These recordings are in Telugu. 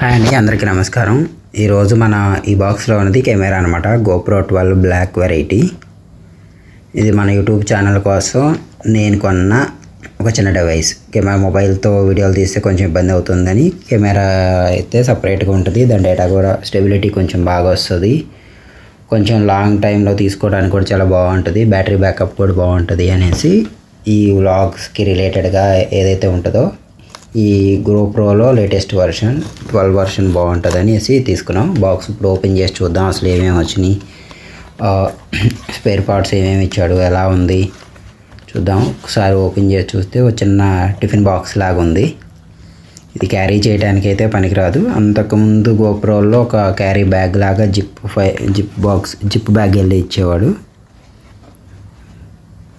హాయ్ అండి అందరికీ నమస్కారం. ఈరోజు మన ఈ బాక్స్లో ఉన్నది కెమెరా అనమాట గోప్రో ట్వెల్వ్ బ్లాక్ వెరైటీ. ఇది మన యూట్యూబ్ ఛానల్ కోసం నేను కొన్న ఒక చిన్న డివైస్ కెమెరా మొబైల్తో వీడియోలు తీస్తే కొంచెం ఇబ్బంది అవుతుందని కెమెరా అయితే సపరేట్గా ఉంటుంది. దాని డేటా కూడా స్టెబిలిటీ కొంచెం బాగా వస్తుంది. కొంచెం లాంగ్ టైంలో తీసుకోవడానికి కూడా చాలా బాగుంటుంది. బ్యాటరీ బ్యాకప్ కూడా బాగుంటుంది అనేసి ఈ వ్లాగ్స్కి రిలేటెడ్గా ఏదైతే ఉంటుందో ఈ గ్రోప్రోలో లేటెస్ట్ వర్షన్ ట్వెల్వ్ వర్షన్ బాగుంటుంది అనేసి తీసుకున్నాం. బాక్స్ ఇప్పుడు ఓపెన్ చేసి చూద్దాం అసలు ఏమేమి వచ్చినాయి. స్పేర్ పార్ట్స్ ఏమేమి ఇచ్చాడు ఎలా ఉంది? చూద్దాం. ఒకసారి ఓపెన్ చేసి చూస్తే ఒక చిన్న టిఫిన్ బాక్స్ లాగా ఉంది. ఇది క్యారీ చేయడానికి అయితే పనికిరాదు. అంతకుముందు గోప్రోల్లో ఒక క్యారీ బ్యాగ్ లాగా జిప్ ఫై జిప్ బాక్స్ జిప్ బ్యాగ్ వెళ్ళి ఇచ్చేవాడు.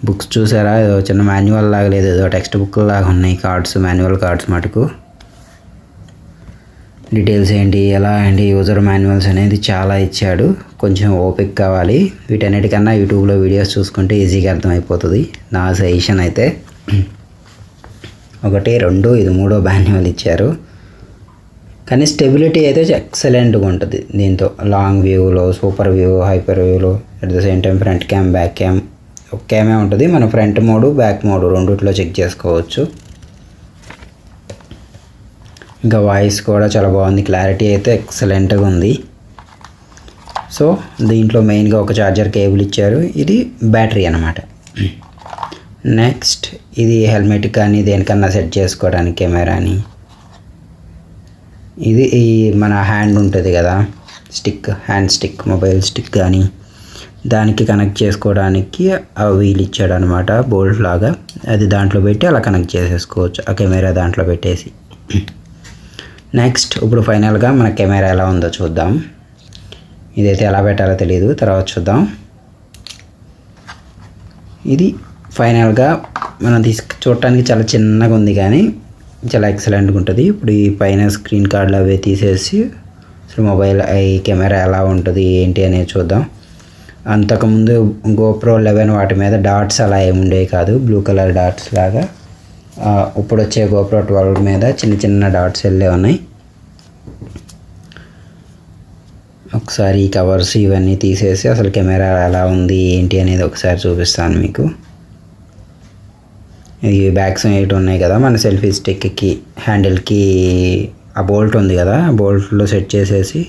బుక్స్ చూసారా? ఏదో చిన్న మాన్యువల్ లాగా లేదు. ఏదో టెక్స్ట్ బుక్ లాగా ఉన్నాయి. కార్డ్స్ మాన్యువల్ కార్డ్స్ మటుకు. డీటెయిల్స్ ఏంటి? ఎలా ఏంటి? యూజర్ మాన్యువల్స్ అనేది చాలా ఇచ్చాడు. కొంచెం ఓపిక కావాలి. వీటన్నిటికన్నా యూట్యూబ్లో వీడియోస్ చూసుకుంటే ఈజీగా అర్థమైపోతుంది. నా సజెషన్ అయితే ఒకటి రెండు ఇది మూడో మాన్యువల్ ఇచ్చారు. కానీ స్టెబిలిటీ అయితే ఎక్సలెంట్గా ఉంటుంది దీంతో. లాంగ్ వ్యూలో సూపర్ వ్యూ హైపర్ వ్యూలో at the same time front cam back cam ఒక ఉంటుంది. మన ఫ్రంట్ మోడు బ్యాక్ మోడు రెండిట్లో చెక్ చేసుకోవచ్చు. ఇంకా వాయిస్ కూడా చాలా బాగుంది. క్లారిటీ అయితే ఎక్సలెంట్గా ఉంది. సో దీంట్లో మెయిన్గా ఒక ఛార్జర్ కేబుల్ ఇచ్చారు. ఇది బ్యాటరీ అనమాట నెక్స్ట్ ఇది హెల్మెట్ కానీ దేనికన్నా సెట్ చేసుకోవడానికి కెమెరాని ఇది ఈ మన హ్యాండ్ ఉంటుంది కదా. Stick hand stick mobile stick కానీ. దానికి కనెక్ట్ చేసుకోవడానికి ఆ వీల్ ఇచ్చాడు అనమాట బోల్ట్ లాగా. అది దాంట్లో పెట్టి అలా కనెక్ట్ చేసేసుకోవచ్చు ఆ కెమెరా దాంట్లో పెట్టేసి. నెక్స్ట్ ఇప్పుడు ఫైనల్గా మన కెమెరా ఎలా ఉందో చూద్దాం. ఇదైతే ఎలా పెట్టాలో తెలియదు తర్వాత చూద్దాం. ఇది ఫైనల్గా మనం తీసుకు చూడటానికి చాలా చిన్నగా ఉంది కానీ చాలా ఎక్సలెంట్గా ఉంటుంది. ఇప్పుడు ఈ పైన స్క్రీన్ కార్డులు అవి తీసేసి అసలు మొబైల్ ఈ కెమెరా ఎలా ఉంటుంది ఏంటి అనేది చూద్దాం. అంతకుముందు గోప్రో లెవెన్ వాటి మీద డాట్స్ అలా ఏమి ఉండేవి కాదు. బ్లూ కలర్ డాట్స్ లాగా. ఇప్పుడు వచ్చే గోప్రో ట్వెల్వ్ మీద చిన్న చిన్న డాట్స్ వెళ్ళే ఉన్నాయి. ఒకసారి ఈ కవర్స్ ఇవన్నీ తీసేసి అసలు కెమెరా ఎలా ఉంది ఏంటి అనేది ఒకసారి చూపిస్తాను మీకు. ఇది బ్యాగ్స్ ఎయిట్ ఉన్నాయి కదా మన సెల్ఫీ స్టిక్కి హ్యాండిల్కి ఆ బోల్ట్ ఉంది కదా ఆ బోల్ట్లో సెట్ చేసేసి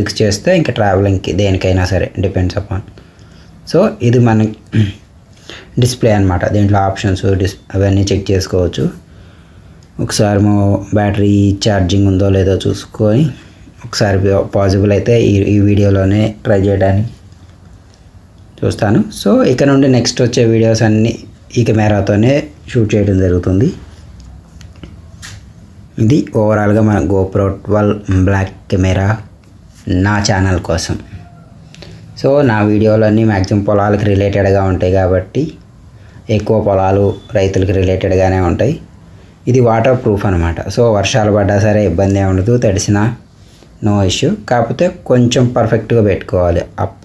ఫిక్స్ చేస్తే ఇంకా ట్రావెలింగ్కి దేనికైనా సరే డిపెండ్స్ అపాన్ సో ఇది మన డిస్ప్లే అనమాట దీంట్లో ఆప్షన్స్ డిస్ అవన్నీ చెక్ చేసుకోవచ్చు. ఒకసారి మా బ్యాటరీ ఛార్జింగ్ ఉందో లేదో చూసుకొని ఒకసారి పాసిబుల్ అయితే ఈ ఈ వీడియోలోనే ట్రై చేయడానికి చూస్తాను. సో ఇక నుండి నెక్స్ట్ వచ్చే వీడియోస్ అన్నీ ఈ కెమెరాతోనే షూట్ చేయడం జరుగుతుంది. ఇది ఓవరాల్గా మన గోప్రో ట్వెల్వ్ బ్లాక్ కెమెరా. నా ఛానల్ కోసం. సో నా వీడియోలన్నీ మ్యాక్సిమం పొలాలకు రిలేటెడ్గా ఉంటాయి కాబట్టి ఎక్కువ పొలాలు రైతులకు రిలేటెడ్గానే ఉంటాయి. ఇది వాటర్ ప్రూఫ్ అనమాట సో వర్షాలు పడ్డా సరే ఇబ్బంది ఉండదు తడిసినా నో ఇష్యూ కాకపోతే కొంచెం పర్ఫెక్ట్గా పెట్టుకోవాలి. అప్పు